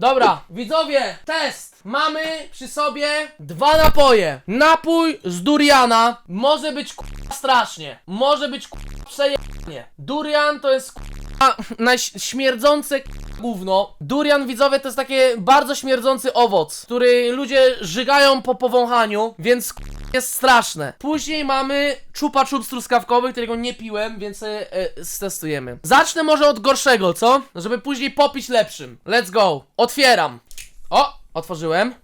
Dobra, widzowie, test. Mamy przy sobie dwa napoje. Napój z duriana może być k***a strasznie. Może być k***a przejebanie. Durian to jest k***a k***a gówno. Durian, widzowie, to jest takie bardzo śmierdzący owoc, który ludzie żygają po powąchaniu, więc jest straszne. Później mamy czupa czup truskawkowy, którego nie piłem, więc e, e, stestujemy. Zacznę może od gorszego, co? Żeby później popić lepszym. Let's go. Otwieram. O, otworzyłem.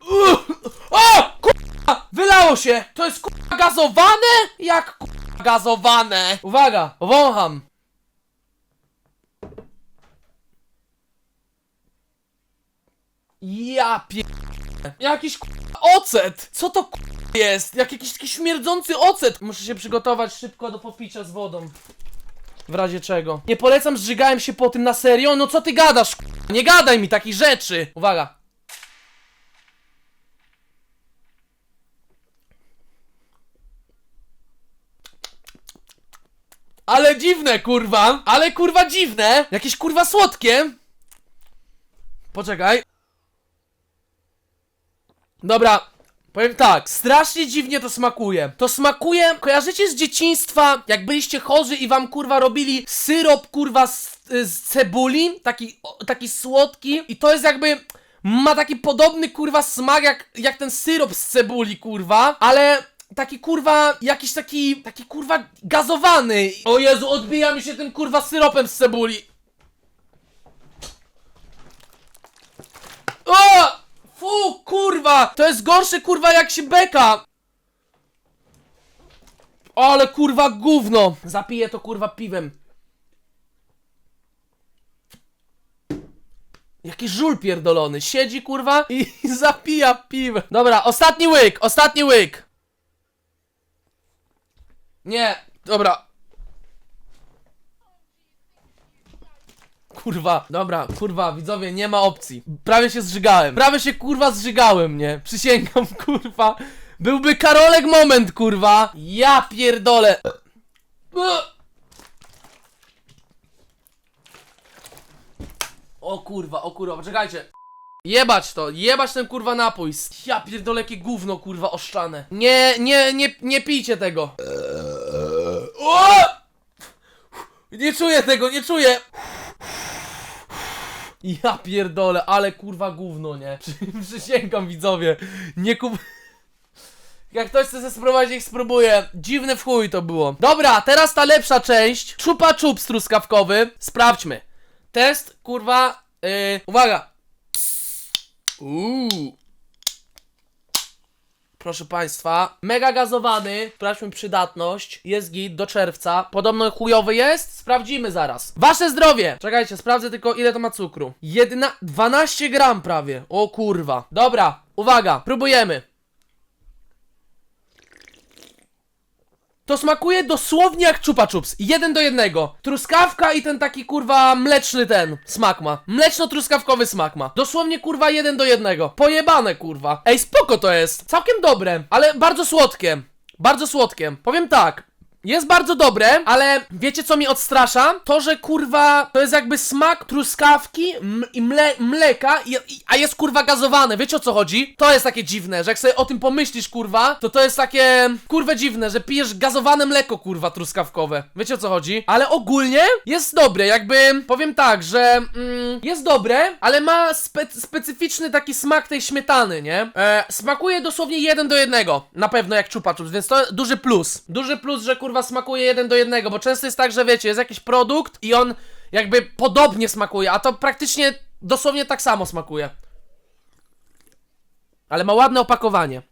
Uch, O, kurwa, wylało się. To jest kurwa gazowane? Jak kurwa gazowane? Uwaga, wącham. Ja pier... Jakiś k***a ocet! Co to k***a jest? Jak jakiś taki śmierdzący ocet! Muszę się przygotować szybko do popicia z wodą. W razie czego. Nie polecam, zżygałem się po tym na serio? No co ty gadasz, k***a? Nie gadaj mi takich rzeczy! Uwaga. Ale dziwne, kurwa! Ale kurwa dziwne! Jakieś kurwa słodkie! Poczekaj. Dobra, powiem tak, strasznie dziwnie to smakuje. To smakuje, kojarzycie z dzieciństwa, jak byliście chorzy i wam kurwa robili syrop kurwa z, z cebuli, taki, taki słodki i to jest jakby... Ma taki podobny kurwa smak jak, jak ten syrop z cebuli kurwa, ale taki kurwa, jakiś taki, taki kurwa gazowany. O Jezu, odbija mi się tym kurwa syropem z cebuli. O! Fu, kurwa! To jest gorsze, kurwa, jak się beka! Ale kurwa gówno! Zapiję to kurwa piwem. Jaki żul pierdolony. Siedzi kurwa i zapija piwem. Dobra, ostatni łyk, ostatni łyk. Nie, dobra. Kurwa, dobra, kurwa, widzowie, nie ma opcji. Prawie się zżygałem. Prawie się kurwa zżygałem, nie? Przysięgam, kurwa. Byłby Karolek moment, kurwa. Ja pierdolę. O kurwa, o kurwa, poczekajcie. Jebać to, jebać ten kurwa napój. Ja pierdolę, jakie gówno kurwa oszczane. Nie, nie, nie, nie pijcie tego. O! Nie czuję tego, nie czuję. Ja pierdolę, ale kurwa gówno, nie? Przy- Przysięgam widzowie. Nie kup... Jak ktoś chce spróbować, niech spróbuje. Dziwne w chuj to było. Dobra, teraz ta lepsza część. Czupa czup truskawkowy. Sprawdźmy. Test, kurwa. Yy, uwaga. Uuu. Proszę Państwa, mega gazowany, sprawdźmy przydatność, jest git do czerwca, podobno chujowy jest, sprawdzimy zaraz. Wasze zdrowie! Czekajcie, sprawdzę tylko ile to ma cukru. Jedna, 12 gram prawie, o kurwa. Dobra, uwaga, próbujemy. To smakuje dosłownie jak chupa chups. Jeden do jednego. Truskawka i ten taki kurwa mleczny ten smak ma. Mleczno-truskawkowy smak ma. Dosłownie kurwa jeden do jednego. Pojebane kurwa. Ej, spoko to jest. Całkiem dobre, ale bardzo słodkie. Bardzo słodkie. Powiem tak. Jest bardzo dobre, ale wiecie co mi odstrasza? To, że kurwa to jest jakby smak truskawki i mle mleka, i, i, a jest kurwa gazowane. Wiecie o co chodzi? To jest takie dziwne, że jak sobie o tym pomyślisz kurwa, to to jest takie kurwa dziwne, że pijesz gazowane mleko kurwa truskawkowe. Wiecie o co chodzi? Ale ogólnie jest dobre, jakby powiem tak, że mm, jest dobre, ale ma spe specyficzny taki smak tej śmietany, nie? E, smakuje dosłownie jeden do jednego, na pewno jak chups, więc to duży plus. Duży plus, że kurwa smakuje jeden do jednego, bo często jest tak, że wiecie, jest jakiś produkt i on jakby podobnie smakuje, a to praktycznie dosłownie tak samo smakuje. Ale ma ładne opakowanie.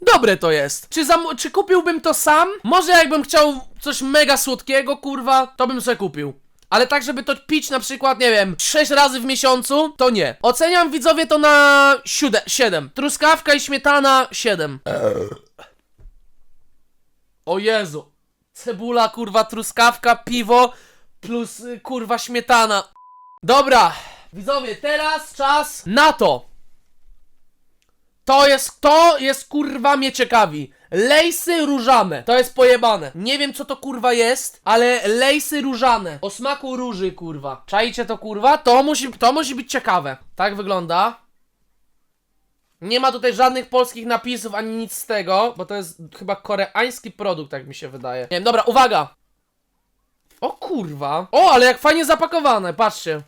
Dobre to jest. Czy, czy kupiłbym to sam? Może jakbym chciał coś mega słodkiego, kurwa, to bym sobie kupił. Ale tak, żeby to pić na przykład, nie wiem, 6 razy w miesiącu, to nie. Oceniam widzowie to na 7. Truskawka i śmietana 7. O Jezu. Cebula, kurwa, truskawka, piwo plus y, kurwa śmietana. Dobra, widzowie, teraz czas na to. To jest, to jest kurwa mnie ciekawi. lejsy różane. To jest pojebane. Nie wiem co to kurwa jest, ale lejsy różane. O smaku róży kurwa. Czajcie to kurwa? To musi, to musi być ciekawe. Tak wygląda. Nie ma tutaj żadnych polskich napisów ani nic z tego, bo to jest chyba koreański produkt, tak mi się wydaje. Nie wiem, dobra, uwaga! O kurwa. O, ale jak fajnie zapakowane, patrzcie.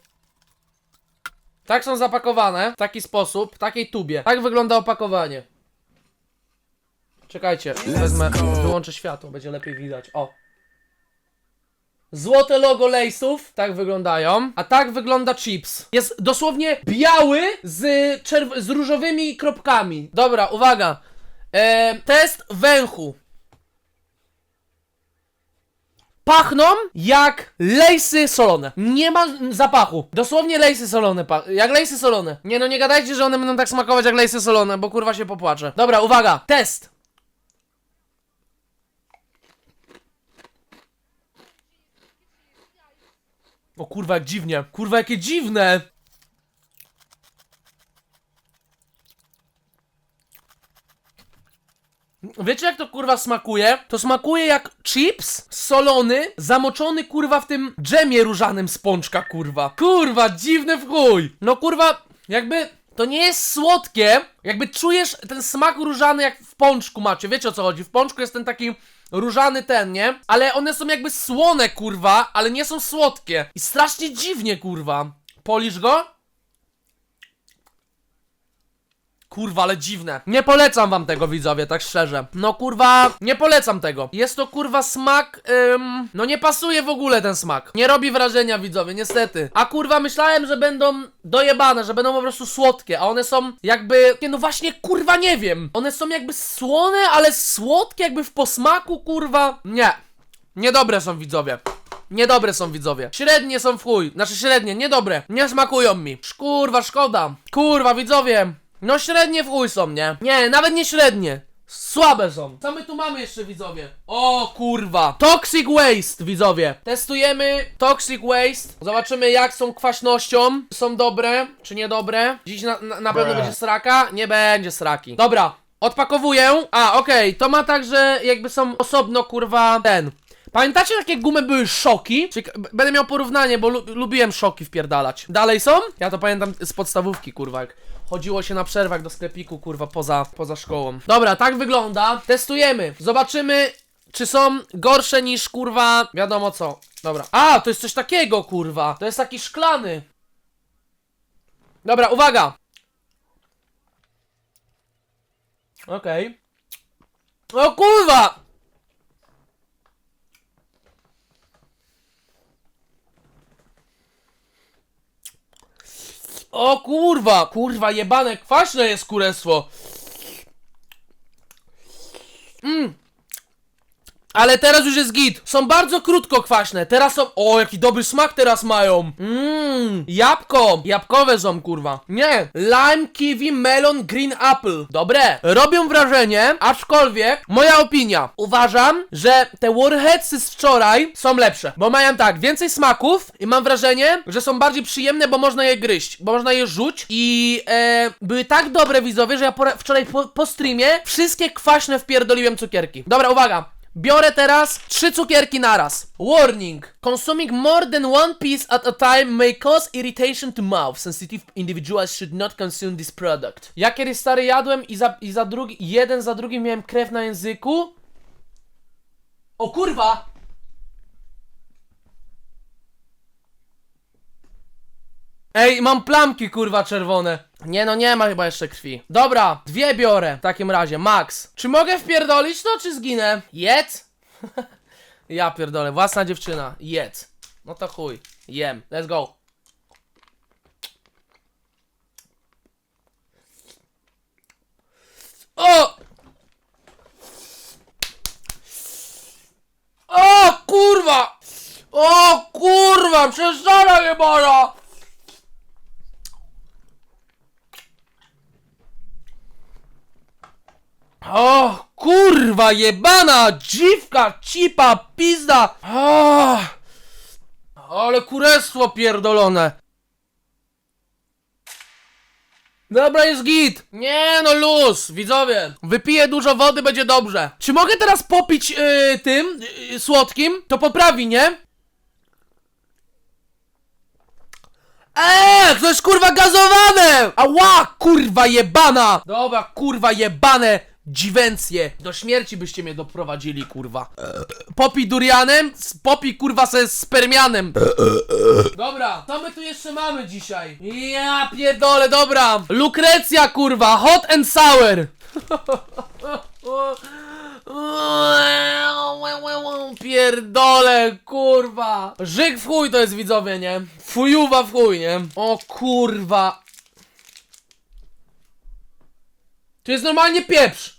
Tak są zapakowane, w taki sposób, w takiej tubie. Tak wygląda opakowanie. Czekajcie, wezmę, wyłączę światło, będzie lepiej widać. O. Złote logo Lejsów, tak wyglądają, a tak wygląda chips. Jest dosłownie biały z, czerw- z różowymi kropkami. Dobra, uwaga. E, test węchu. Pachną jak lejsy solone. Nie ma zapachu. Dosłownie lejsy solone. Jak lejsy solone. Nie no, nie gadajcie, że one będą tak smakować jak lejsy solone, bo kurwa się popłaczę. Dobra, uwaga. Test. O kurwa, jak dziwnie. Kurwa, jakie dziwne. Wiecie jak to kurwa smakuje? To smakuje jak chips solony, zamoczony kurwa w tym dżemie różanym z pączka kurwa. Kurwa, dziwny w chuj. No kurwa, jakby to nie jest słodkie, jakby czujesz ten smak różany jak w pączku macie. Wiecie o co chodzi? W pączku jest ten taki różany ten, nie? Ale one są jakby słone kurwa, ale nie są słodkie. I strasznie dziwnie kurwa. Polisz go? Kurwa, ale dziwne. Nie polecam wam tego, widzowie, tak szczerze. No kurwa, nie polecam tego. Jest to kurwa smak, ym, no nie pasuje w ogóle ten smak. Nie robi wrażenia, widzowie, niestety. A kurwa, myślałem, że będą dojebane, że będą po prostu słodkie, a one są jakby, nie, no właśnie, kurwa, nie wiem. One są jakby słone, ale słodkie, jakby w posmaku, kurwa. Nie. Niedobre są, widzowie. Niedobre są widzowie. Średnie są w chuj. Znaczy średnie, niedobre. Nie smakują mi. Szkurwa, szkoda. Kurwa, widzowie. No średnie w chuj są, nie? Nie, nawet nie średnie. Słabe są. Co my tu mamy jeszcze, widzowie? O kurwa. Toxic Waste, widzowie. Testujemy Toxic Waste. Zobaczymy, jak są kwaśnością. Są dobre, czy niedobre. Dziś na, na, na pewno będzie sraka. Nie będzie sraki. Dobra. Odpakowuję. A, okej. To ma tak, że jakby są osobno, kurwa, ten. Pamiętacie jakie gumy były szoki? Cieka- będę miał porównanie, bo lu lubiłem szoki wpierdalać. Dalej są? Ja to pamiętam z podstawówki, kurwa, jak chodziło się na przerwach do sklepiku, kurwa, poza, poza szkołą. Dobra, tak wygląda. Testujemy. Zobaczymy, czy są gorsze niż, kurwa, wiadomo co. Dobra. A, to jest coś takiego, kurwa. To jest taki szklany. Dobra, uwaga. Okej. O kurwa! O kurwa! Kurwa, jebane, kwaśne jest kurestwo. Mm. Ale teraz już jest git. Są bardzo krótko kwaśne. Teraz są. O, jaki dobry smak teraz mają. Mmm. Jabłko. Jabłkowe są, kurwa. Nie. Lime, kiwi, melon, green apple. Dobre. Robią wrażenie, aczkolwiek, moja opinia. Uważam, że te Warheadsy z wczoraj są lepsze. Bo mają tak, więcej smaków i mam wrażenie, że są bardziej przyjemne, bo można je gryźć. Bo można je rzuć. I e, były tak dobre widzowie, że ja pora- wczoraj po, po streamie wszystkie kwaśne wpierdoliłem cukierki. Dobra, uwaga. Biorę teraz trzy cukierki naraz. Warning. Consuming more than one piece at a time may cause irritation to mouth. Sensitive individuals should not consume this product. Ja kiedyś stary jadłem i za, i za drugi, jeden za drugim miałem krew na języku. O kurwa! Ej, mam plamki kurwa czerwone. Nie no, nie ma chyba jeszcze krwi. Dobra, dwie biorę w takim razie, max. Czy mogę wpierdolić to, czy zginę? Jedz? ja pierdolę, własna dziewczyna, jedz. No to chuj, jem, let's go. O! O kurwa! O kurwa, przeszara jebana! O, kurwa, jebana, dziwka, cipa, pizda. O, ale kurestwo pierdolone. Dobra, jest git. Nie no, luz, widzowie. Wypiję dużo wody, będzie dobrze. Czy mogę teraz popić yy, tym, yy, słodkim? To poprawi, nie? Eee, to jest kurwa gazowane! Ała, kurwa jebana! Dobra, kurwa jebane dziwencje. Do śmierci byście mnie doprowadzili, kurwa. Popij durianem, popij kurwa se spermianem. Dobra, co my tu jeszcze mamy dzisiaj? Ja pierdolę, dobra. Lukrecja, kurwa, hot and sour. Pierdolę, kurwa. Żyk w chuj to jest widzowie, nie? Fujuwa w chuj, nie? O kurwa. Tu jest normalnie pieprz.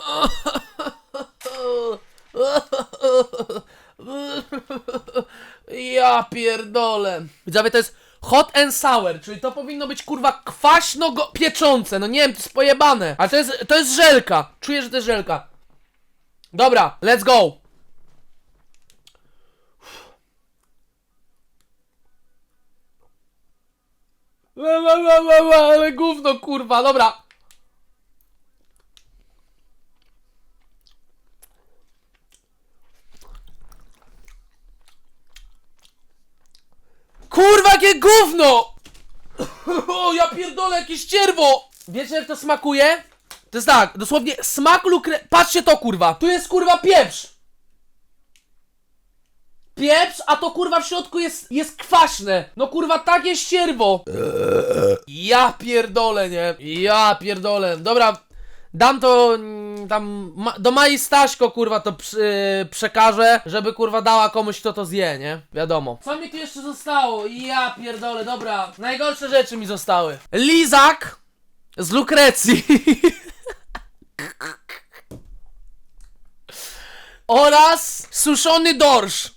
Ja pierdolę. Widzowie, to jest hot and sour, czyli to powinno być kurwa kwaśno go pieczące. No nie wiem, to jest pojebane. Ale to jest, to jest żelka. Czuję, że to jest żelka. Dobra, let's go. Ła, ła, ła, ła, ła, Ale gówno, kurwa, dobra. Kurwa, jakie gówno! O, ja pierdolę, jakieś cierwo! Wiecie, jak to smakuje? To jest tak, dosłownie smak lukre... Patrzcie to, kurwa! Tu jest, kurwa, pieprz! Pieprz, a to, kurwa, w środku jest, jest kwaśne! No, kurwa, takie ścierwo! Ja pierdolę, nie? Ja pierdolę. Dobra, dam to mm, tam do Mai Staśko, kurwa, to przy, przekażę, żeby kurwa dała komuś, kto to zje, nie? Wiadomo. Co mi tu jeszcze zostało? Ja pierdolę, dobra. Najgorsze rzeczy mi zostały. Lizak z Lukrecji. Oraz suszony dorsz.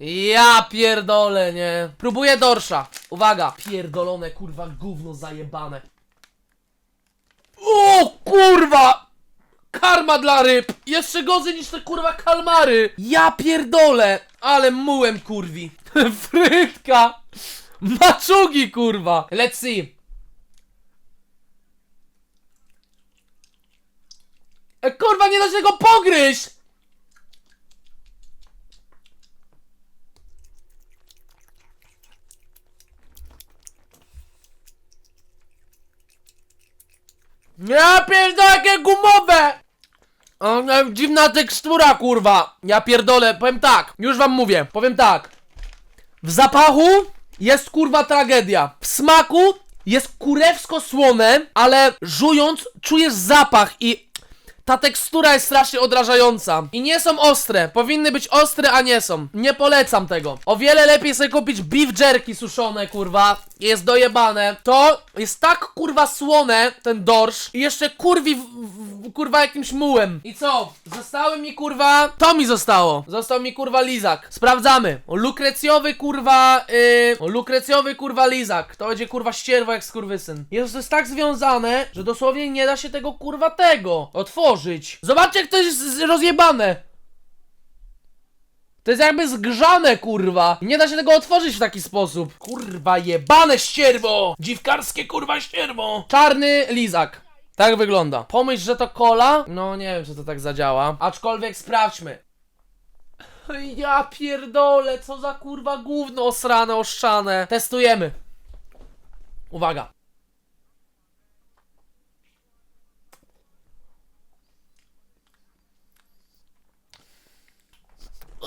Ja pierdolę, nie. Próbuję dorsza. Uwaga. Pierdolone, kurwa, gówno zajebane. O, kurwa! Karma dla ryb! Jeszcze gorzej niż te kurwa kalmary! Ja pierdolę! Ale mułem kurwi! Frytka! Maczugi kurwa! Let's see! E, kurwa, nie da się tego pogryźć! Ja pierdolę, jakie gumowe! No, dziwna tekstura, kurwa. Ja pierdolę, powiem tak, już wam mówię, powiem tak. W zapachu jest kurwa tragedia. W smaku jest kurewsko słone, ale żując czujesz zapach i ta tekstura jest strasznie odrażająca. I nie są ostre. Powinny być ostre, a nie są. Nie polecam tego. O wiele lepiej sobie kupić beef jerky suszone, kurwa. Jest dojebane. To jest tak kurwa słone, ten dorsz. I jeszcze kurwi w, w, kurwa jakimś mułem. I co? Zostały mi kurwa... To mi zostało. Został mi kurwa lizak. Sprawdzamy. Lukrecjowy kurwa... Yy... Lukrecjowy kurwa lizak. To będzie kurwa ścierwo jak skurwysyn. Jest to jest tak związane, że dosłownie nie da się tego kurwa tego otworzyć. Zobaczcie jak to jest rozjebane. To jest jakby zgrzane, kurwa. Nie da się tego otworzyć w taki sposób. Kurwa, jebane ścierwo! Dziwkarskie, kurwa, ścierwo! Czarny lizak. Tak wygląda. Pomyśl, że to kola? No, nie wiem, czy to tak zadziała. Aczkolwiek sprawdźmy. Ja pierdolę, co za kurwa gówno osrane, oszczane. Testujemy. Uwaga.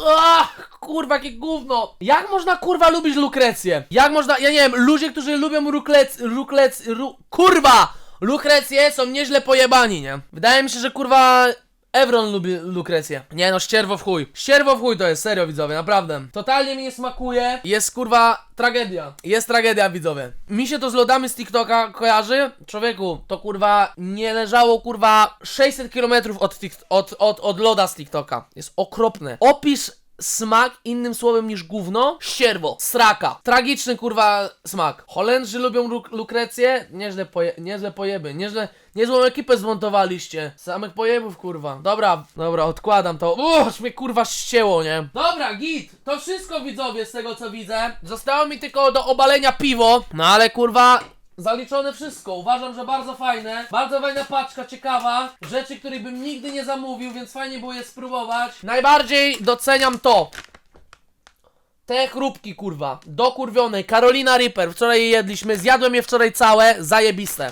Ach, kurwa, jakie gówno! Jak można kurwa lubić lukrecję? Jak można, ja nie wiem, ludzie, którzy lubią luklec, luklec, ru, kurwa! Lukrecję są nieźle pojebani, nie? Wydaje mi się, że kurwa Evron lubi lukrecję. Nie no, ścierwo w chuj. Ścierwo w chuj to jest, serio widzowie, naprawdę. Totalnie mi nie smakuje. Jest kurwa tragedia. Jest tragedia widzowie. Mi się to z lodami z TikToka kojarzy. Człowieku, to kurwa nie leżało kurwa 600 km od, od, od, od loda z TikToka. Jest okropne. Opisz smak innym słowem niż gówno? Ścierwo, sraka. Tragiczny kurwa smak. Holendrzy lubią luk lukrecję? Nieźle, poje nieźle pojeby, nieźle, niezłą ekipę zmontowaliście. Samych pojebów kurwa. Dobra, dobra, odkładam to. Uż, mnie kurwa ścięło, nie? Dobra, git. To wszystko widzowie z tego co widzę. Zostało mi tylko do obalenia piwo. No ale kurwa, Zaliczone wszystko, uważam, że bardzo fajne, bardzo fajna paczka, ciekawa, rzeczy, których bym nigdy nie zamówił, więc fajnie było je spróbować. Najbardziej doceniam to. Te chrupki, kurwa, dokurwione, Carolina Reaper, wczoraj je jedliśmy, zjadłem je wczoraj całe, zajebiste.